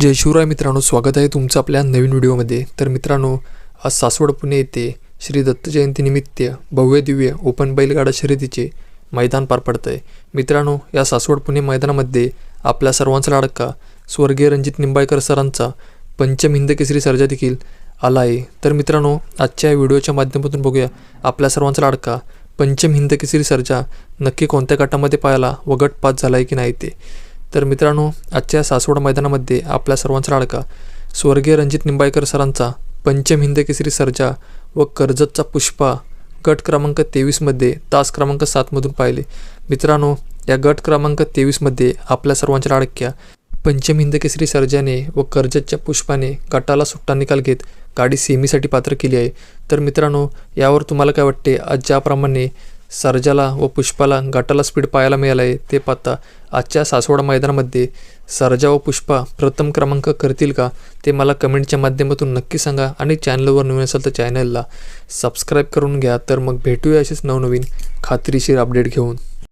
जय शिवराय मित्रांनो स्वागत आहे तुमचं आपल्या नवीन व्हिडिओमध्ये. तर मित्रांनो आज सासवड पुणे येथे श्री दत्त जयंतीनिमित्त भव्य दिव्य ओपन बैलगाडा शर्यतीचे मैदान पार पडतं आहे मित्रांनो या सासवड पुणे मैदानामध्ये आपल्या सर्वांचा लाडका स्वर्गीय रणजित निंबाळकर सरांचा पंचम हिंद केसरी सर्जा देखील आला आहे. तर मित्रांनो आजच्या या व्हिडिओच्या माध्यमातून बघूया आपल्या सर्वांचा लाडका पंचम हिंद केसरी सर्जा नक्की कोणत्या गटामध्ये पाहायला व गट पास झाला आहे की नाही ते. तर मित्रांनो आजच्या सासवड मैदानामध्ये आपल्या सर्वांचा लाडका स्वर्गीय रणजित निंबाळकर सरांचा पंचम हिंद केसरी सर्जा व कर्जतचा पुष्पा गट क्रमांक तेवीसमध्ये तास क्रमांक सातमधून पाहिले. मित्रांनो या गट क्रमांक तेवीसमध्ये आपल्या सर्वांच्या लाडक्या पंचम हिंद केसरी सर्जाने व कर्जतच्या पुष्पाने गटाला सुट्टा निकाल घेत गाडी सेमीसाठी पात्र केली आहे. तर मित्रांनो यावर तुम्हाला काय वाटते? आज ज्याप्रमाणे सर्जाला व पुष्पाला गटाला स्पीड पाहायला मिळालं आहे ते पाहता आजच्या सासवड मैदानामध्ये सर्जा व पुष्पा प्रथम क्रमांक करतील का ते मला कमेंटच्या माध्यमातून नक्की सांगा आणि चॅनलवर नवीन असाल तर चॅनलला सबस्क्राईब करून घ्या. तर मग भेटूया असेच नवनवीन खात्रीशीर अपडेट घेऊन.